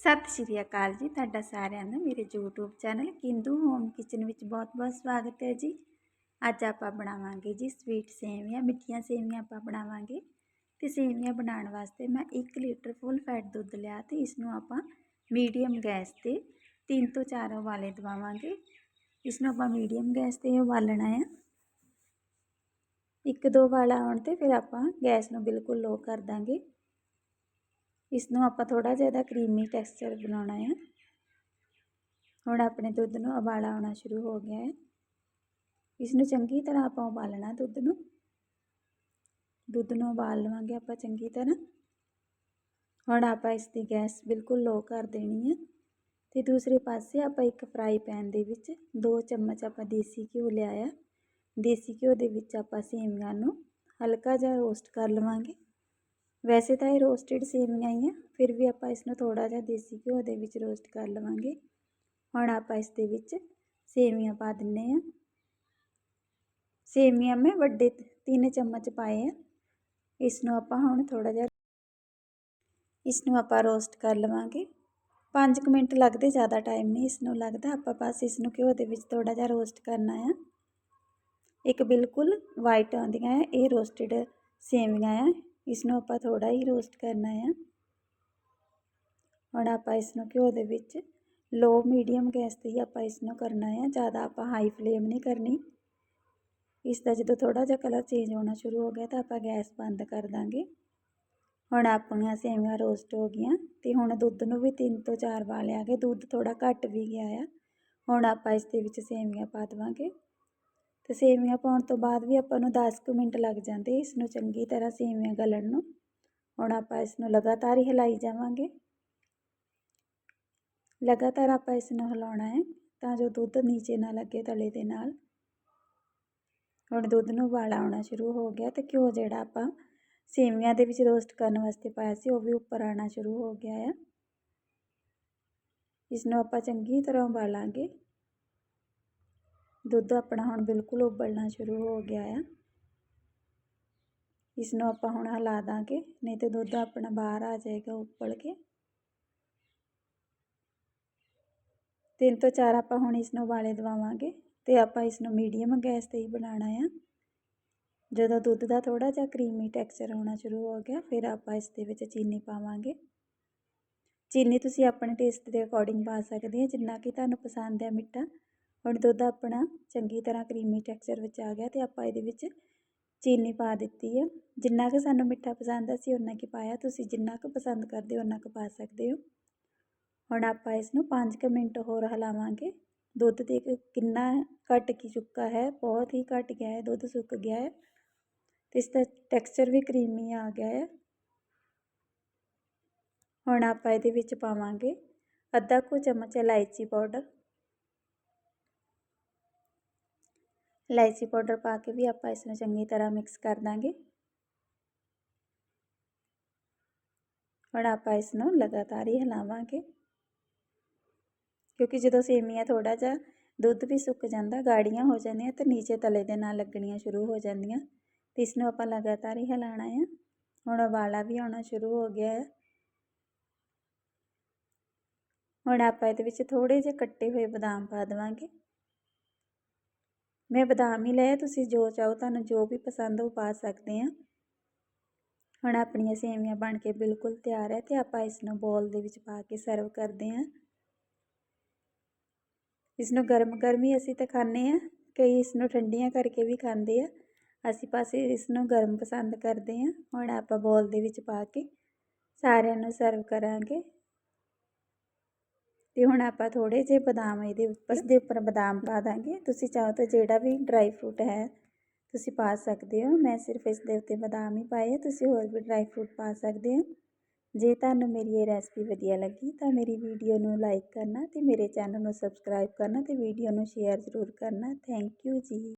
ਸਤਿ ਸ਼੍ਰੀ ਅਕਾਲ ਜੀ ਤੁਹਾਡਾ ਸਾਰਿਆਂ ਦਾ ਮੇਰੇ YouTube channel Kindu home kitchen ਵਿੱਚ ਬਹੁਤ-ਬਹੁਤ ਸਵਾਗਤ ਹੈ ਜੀ। ਅੱਜ ਆਪਾਂ ਬਣਾਵਾਂਗੇ ਜੀ ਸਵੀਟ ਸੇਵੀਆਂ, ਮਿੱਠੀਆਂ ਸੇਵੀਆਂ ਆਪਾਂ ਬਣਾਵਾਂਗੇ। ਤੇ ਸੇਵੀਆਂ ਬਣਾਉਣ ਵਾਸਤੇ ਮੈਂ 1 ਲੀਟਰ ਫੁੱਲ ਫੈਟ ਦੁੱਧ ਲਿਆ ਤੇ ਇਸ ਨੂੰ ਆਪਾਂ ਮੀਡੀਅਮ ਗੈਸ ਤੇ 3 ਤੋਂ 4 ਉਬਾਲੇ ਦਵਾਵਾਂਗੇ। ਇਸ ਨੂੰ ਆਪਾਂ ਮੀਡੀਅਮ ਗੈਸ ਤੇ ਉਬਾਲਣਾ ਹੈ ਇੱਕ ਦੋ ਵਾਲਾ ਆਉਣ ਤੇ ਫਿਰ ਆਪਾਂ ਗੈਸ ਨੂੰ ਬਿਲਕੁਲ ਲੋ ਕਰ ਦਾਂਗੇ। ਇਸ ਨੂੰ ਆਪਾਂ ਥੋੜਾ ਜਿਹਾ ਇਹਦਾ ਕਰੀਮੀ ਟੈਕਸਚਰ ਬਣਾਉਣਾ ਹੈ ਹੁਣ ਆਪਣੇ ਦੁੱਧ ਨੂੰ ਉਬਾਲਾ ਆਉਣਾ ਸ਼ੁਰੂ ਹੋ ਗਿਆ ਹੈ। ਇਸ ਨੂੰ ਚੰਗੀ ਤਰ੍ਹਾਂ ਆਪਾਂ ਉਬਾਲਣਾ ਦੁੱਧ ਨੂੰ। ਦੁੱਧ ਨੂੰ ਉਬਾਲ ਲਵਾਂਗੇ ਆਪਾਂ ਚੰਗੀ ਤਰ੍ਹਾਂ। ਹੁਣ ਆਪਾਂ ਇਸ ਦੀ ਗੈਸ ਬਿਲਕੁਲ ਲੋ ਕਰ ਦੇਣੀ ਹੈ ਤੇ ਦੂਸਰੇ ਪਾਸੇ ਆਪਾਂ ਇੱਕ ਫਰਾਈ ਪੈਨ ਦੇ ਵਿੱਚ 2 ਚਮਚ ਆਪਾਂ ਦੇਸੀ ਘਿਓ ਲਿਆਇਆ ਦੇਸੀ ਘਿਓ ਦੇ ਵਿੱਚ ਆਪਾਂ ਸੇਵੀਆਂ ਨੂੰ ਹਲਕਾ ਜਿਹਾ ਰੋਸਟ ਕਰ ਲਵਾਂਗੇ। ਵੈਸੇ ਤਾਂ ਇਹ ਰੋਸਟਡ ਸੇਵੀਆਂ ਹੀ ਆ, ਫਿਰ ਵੀ ਆਪਾਂ ਇਸ ਨੂੰ ਥੋੜਾ ਜਿਹਾ ਦੇਸੀ ਘਿਓ ਦੇ ਵਿੱਚ ਰੋਸਟ ਕਰ ਲਵਾਂਗੇ। ਹੁਣ ਆਪਾਂ ਇਸ ਦੇ ਵਿੱਚ ਸੇਵੀਆਂ ਪਾ ਦਿੰਨੇ ਆ। ਸੇਵੀਆਂ ਮੈਂ ਵੱਡੇ ਤਿੰਨ ਚਮਚ ਪਾਏ ਆ। ਇਸ ਨੂੰ ਆਪਾਂ ਹੁਣ ਥੋੜਾ ਜਿਹਾ ਇਸ ਨੂੰ ਆਪਾਂ ਰੋਸਟ ਕਰ ਲਵਾਂਗੇ। 5 ਮਿੰਟ ਲੱਗਦੇ, ਜ਼ਿਆਦਾ ਟਾਈਮ ਨਹੀਂ ਇਸ ਨੂੰ ਲੱਗਦਾ। ਆਪਾਂ ਬਸ ਇਸ ਨੂੰ ਘਿਓ ਦੇ ਵਿੱਚ ਥੋੜਾ ਜਿਹਾ ਰੋਸਟ ਕਰਨਾ ਆ। ਇੱਕ ਬਿਲਕੁਲ ਵਾਈਟ ਆਉਂਦੀਆਂ ਹੈ ਇਹ ਰੋਸਟਡ ਸੇਵੀਆਂ ਆ। ਇਸ ਨੂੰ ਆਪਾਂ ਥੋੜਾ ਹੀ ਰੋਸਟ ਕਰਨਾ ਆ। ਹੁਣ ਆਪਾਂ ਇਸ ਨੂੰ ਘਿਓ ਦੇ ਵਿੱਚ ਲੋ ਮੀਡੀਅਮ ਗੈਸ ਤੇ ਹੀ ਆਪਾਂ ਇਸ ਨੂੰ ਕਰਨਾ ਆ। ਜ਼ਿਆਦਾ ਆਪਾਂ ਹਾਈ ਫਲੇਮ ਨਹੀਂ ਕਰਨੀ। ਇਸ ਦਾ ਜਦੋਂ ਥੋੜਾ ਜਿਹਾ ਕਲਰ ਚੇਂਜ ਹੋਣਾ ਸ਼ੁਰੂ ਹੋ ਗਿਆ ਤਾਂ ਆਪਾਂ ਗੈਸ ਬੰਦ ਕਰ ਦਾਂਗੇ। ਹੁਣ ਆਪਣੀਆਂ ਸੇਵੀਆਂ ਰੋਸਟ ਹੋ ਗਈਆਂ ਤੇ ਹੁਣ ਦੁੱਧ ਨੂੰ ਵੀ 3 ਤੋਂ 4 ਵਾਰ ਆ ਗਏ ਦੁੱਧ ਥੋੜਾ ਘੱਟ ਵੀ ਗਿਆ ਆ। ਹੁਣ ਆਪਾਂ ਇਸ ਦੇ ਵਿੱਚ ਸੇਵੀਆਂ ਪਾ ਦਵਾਂਗੇ। ਤੇ ਸੇਵੀਆਂ ਪਾਉਣ ਤੋਂ ਬਾਅਦ ਵੀ ਆਪਾਂ ਨੂੰ 10 ਕੁ ਮਿੰਟ ਲੱਗ ਜਾਂਦੇ ਇਸ ਨੂੰ ਚੰਗੀ ਤਰ੍ਹਾਂ ਸੇਵੀਆਂ ਗਲਣ ਨੂੰ। ਹੁਣ ਆਪਾਂ ਇਸ ਨੂੰ ਲਗਾਤਾਰ ਹੀ ਹਿਲਾਈ ਜਾਵਾਂਗੇ। ਲਗਾਤਾਰ ਆਪਾਂ ਇਸ ਨੂੰ ਹਿਲਾਉਣਾ ਹੈ ਤਾਂ ਜੋ ਦੁੱਧ ਨੀਚੇ ਨਾ ਲੱਗੇ ਤਲੇ ਦੇ ਨਾਲ। ਹੁਣ ਦੁੱਧ ਨੂੰ ਉਬਾਲ ਆਉਣਾ ਸ਼ੁਰੂ ਹੋ ਗਿਆ ਤੇ ਘਿਓ ਜਿਹੜਾ ਆਪਾਂ ਸੇਵੀਆਂ ਦੇ ਵਿੱਚ ਰੋਸਟ ਕਰਨ ਵਾਸਤੇ ਪਾਇਆ ਸੀ ਉਹ ਵੀ ਉੱਪਰ ਆਉਣਾ ਸ਼ੁਰੂ ਹੋ ਗਿਆ ਹੈ ਇਸ ਨੂੰ ਆਪਾਂ ਚੰਗੀ ਤਰ੍ਹਾਂ ਉਬਾਲਾਂਗੇ। ਦੁੱਧ ਆਪਣਾ ਹੁਣ ਬਿਲਕੁਲ ਉਬਲਣਾ ਸ਼ੁਰੂ ਹੋ ਗਿਆ ਆ। ਇਸ ਨੂੰ ਆਪਾਂ ਹੁਣ ਹਿਲਾ ਦਾਂਗੇ, ਨਹੀਂ ਤੇ ਦੁੱਧ ਆਪਣਾ ਬਾਹਰ ਆ ਜਾਏਗਾ ਉਬਲ ਕੇ। ਤਿੰਨ ਤੋਂ ਚਾਰ ਆਪਾਂ ਹੁਣ ਇਸ ਨੂੰ ਉਬਾਲੇ ਦਵਾਵਾਂਗੇ ਤੇ ਆਪਾਂ ਇਸ ਨੂੰ ਮੀਡੀਅਮ ਗੈਸ ਤੇ ਹੀ ਬਣਾਉਣਾ ਆ। ਜਦੋਂ ਦੁੱਧ ਦਾ ਥੋੜਾ ਜਿਹਾ ਕਰੀਮੀ ਟੈਕਸਚਰ ਹੋਣਾ ਸ਼ੁਰੂ ਹੋ ਗਿਆ, ਫਿਰ ਆਪਾਂ ਇਸ ਦੇ ਵਿੱਚ ਚੀਨੀ ਪਾਵਾਂਗੇ। ਚੀਨੀ ਤੁਸੀਂ ਆਪਣੇ ਟੇਸਟ ਦੇ ਅਕੋਰਡਿੰਗ ਪਾ ਸਕਦੇ ਹੋ ਜਿੰਨਾ ਕਿ ਤੁਹਾਨੂੰ ਪਸੰਦ ਹੈ ਮਿੱਠਾ। ਹੁਣ ਦੁੱਧ ਆਪਣਾ ਚੰਗੀ ਤਰ੍ਹਾਂ ਕਰੀਮੀ ਟੈਕਸਚਰ ਵਿੱਚ ਆ ਗਿਆ ਅਤੇ ਆਪਾਂ ਇਹਦੇ ਵਿੱਚ ਚੀਨੀ ਪਾ ਦਿੱਤੀ ਹੈ ਜਿੰਨਾ ਕੁ ਸਾਨੂੰ ਮਿੱਠਾ ਪਸੰਦ ਅਸੀਂ ਉਹਨਾਂ ਕੁ ਪਾਇਆ। ਤੁਸੀਂ ਜਿੰਨਾ ਕੁ ਪਸੰਦ ਕਰਦੇ ਹੋ ਉਨਾ ਕੁ ਪਾ ਸਕਦੇ ਹੋ। ਹੁਣ ਆਪਾਂ ਇਸ ਨੂੰ 5 ਮਿੰਟ ਹੋਰ ਹਿਲਾਵਾਂਗੇ। ਦੁੱਧ ਦੇ ਕਿੰਨਾ ਘਟ ਕੀ ਚੁੱਕਾ ਹੈ, ਬਹੁਤ ਹੀ ਘਟ ਗਿਆ ਹੈ, ਦੁੱਧ ਸੁੱਕ ਗਿਆ ਹੈ। ਤੇ ਇਸ ਦਾ ਟੈਕਸਚਰ ਵੀ ਕਰੀਮੀ ਆ ਗਿਆ ਹੈ। ਹੁਣ ਆਪਾਂ ਇਹਦੇ ਵਿੱਚ ਪਾਵਾਂਗੇ ਅੱਧਾ ਕੁ ਚਮਚ ਇਲਾਇਚੀ ਪਾਊਡਰ। ਇਲਾਇਚੀ ਪਾਊਡਰ ਪਾ ਕੇ ਵੀ ਆਪਾਂ ਇਸ ਨੂੰ ਚੰਗੀ ਤਰ੍ਹਾਂ ਮਿਕਸ ਕਰ ਦਾਂਗੇ। ਹੁਣ ਆਪਾਂ ਇਸ ਨੂੰ ਲਗਾਤਾਰ ਹੀ ਹਿਲਾਵਾਂਗੇ। ਕਿਉਂਕਿ ਜਦੋਂ ਸੇਮੀਆਂ ਥੋੜਾ ਜਿਹਾ ਦੁੱਧ ਵੀ ਸੁੱਕ ਜਾਂਦਾ, ਗਾੜੀਆਂ ਹੋ ਜਾਂਦੀਆਂ ਤੇ ਨੀਚੇ ਤਲੇ ਦੇ ਨਾਲ ਲੱਗਣੀਆਂ ਸ਼ੁਰੂ ਹੋ ਜਾਂਦੀਆਂ। ਤੇ ਇਸ ਨੂੰ ਆਪਾਂ ਲਗਾਤਾਰ ਹੀ ਹਿਲਾਣਾ ਹੈ ਹੁਣ ਉਬਾਲਾ ਵੀ ਆਉਣਾ ਸ਼ੁਰੂ ਹੋ ਗਿਆ ਹੈ ਹੁਣ ਆਪਾਂ ਇਹਦੇ ਵਿੱਚ ਥੋੜੇ ਜਿਹੇ ਕੱਟੇ ਹੋਏ ਬਦਾਮ ਪਾ ਦੇਵਾਂਗੇ। ਮੈਂ ਬਦਾਮ ਹੀ ਲਏ, ਤੁਸੀਂ ਜੋ ਚਾਹੋ ਤੁਹਾਨੂੰ ਜੋ ਵੀ ਪਸੰਦ ਉਹ ਪਾ ਸਕਦੇ ਆ। ਹੁਣ ਆਪਣੀਆਂ ਸੇਵੀਆਂ ਬਣ ਕੇ ਬਿਲਕੁਲ ਤਿਆਰ ਹੈ ਤੇ ਆਪਾਂ ਇਸ ਨੂੰ ਬੋਲ ਦੇ ਵਿੱਚ ਪਾ ਕੇ ਸਰਵ ਕਰਦੇ ਆ। ਇਸ ਨੂੰ ਗਰਮ ਗਰਮ ਹੀ ਅਸੀਂ ਤਾਂ ਖਾਂਦੇ ਆ, ਕਈ ਇਸ ਨੂੰ ਠੰਡੀਆਂ ਕਰਕੇ ਵੀ ਖਾਂਦੇ ਆ। ਅਸੀਂ ਪਾਸੇ ਇਸ ਨੂੰ ਗਰਮ ਪਸੰਦ ਕਰਦੇ ਆ। ਹੁਣ ਆਪਾਂ ਬੋਲ ਦੇ ਵਿੱਚ ਪਾ ਕੇ ਸਾਰਿਆਂ ਨੂੰ ਸਰਵ ਕਰਾਂਗੇ। ਤੇ ਹੁਣ ਆਪਾਂ ਥੋੜੇ ਜਿਹੇ ਬਦਾਮ ਇਹਦੇ ਉੱਪਰ ਦੇ ਉੱਪਰ ਬਦਾਮ ਪਾ ਦਾਂਗੇ। ਤੁਸੀਂ ਚਾਹੋ ਤਾਂ ਜਿਹੜਾ ਵੀ ਡਰਾਈ ਫਰੂਟ ਹੈ, ਤੁਸੀਂ ਪਾ ਸਕਦੇ ਹੋ। ਮੈਂ ਸਿਰਫ ਇਸ ਦੇ ਉੱਤੇ ਬਦਾਮ ਹੀ ਪਾਏ ਤੁਸੀਂ ਹੋਰ ਵੀ ਡਰਾਈ ਫਰੂਟ ਪਾ ਸਕਦੇ ਹੋ। ਜੇ ਤੁਹਾਨੂੰ ਮੇਰੀ ਇਹ ਰੈਸਪੀ ਵਧੀਆ ਲੱਗੀ ਤਾਂ ਮੇਰੀ ਵੀਡੀਓ ਨੂੰ ਲਾਈਕ ਕਰਨਾ ਤੇ ਮੇਰੇ ਚੈਨਲ ਨੂੰ ਸਬਸਕ੍ਰਾਈਬ ਕਰਨਾ ਤੇ ਵੀਡੀਓ ਨੂੰ ਸ਼ੇਅਰ ਜ਼ਰੂਰ ਕਰਨਾ। ਥੈਂਕ ਯੂ ਜੀ।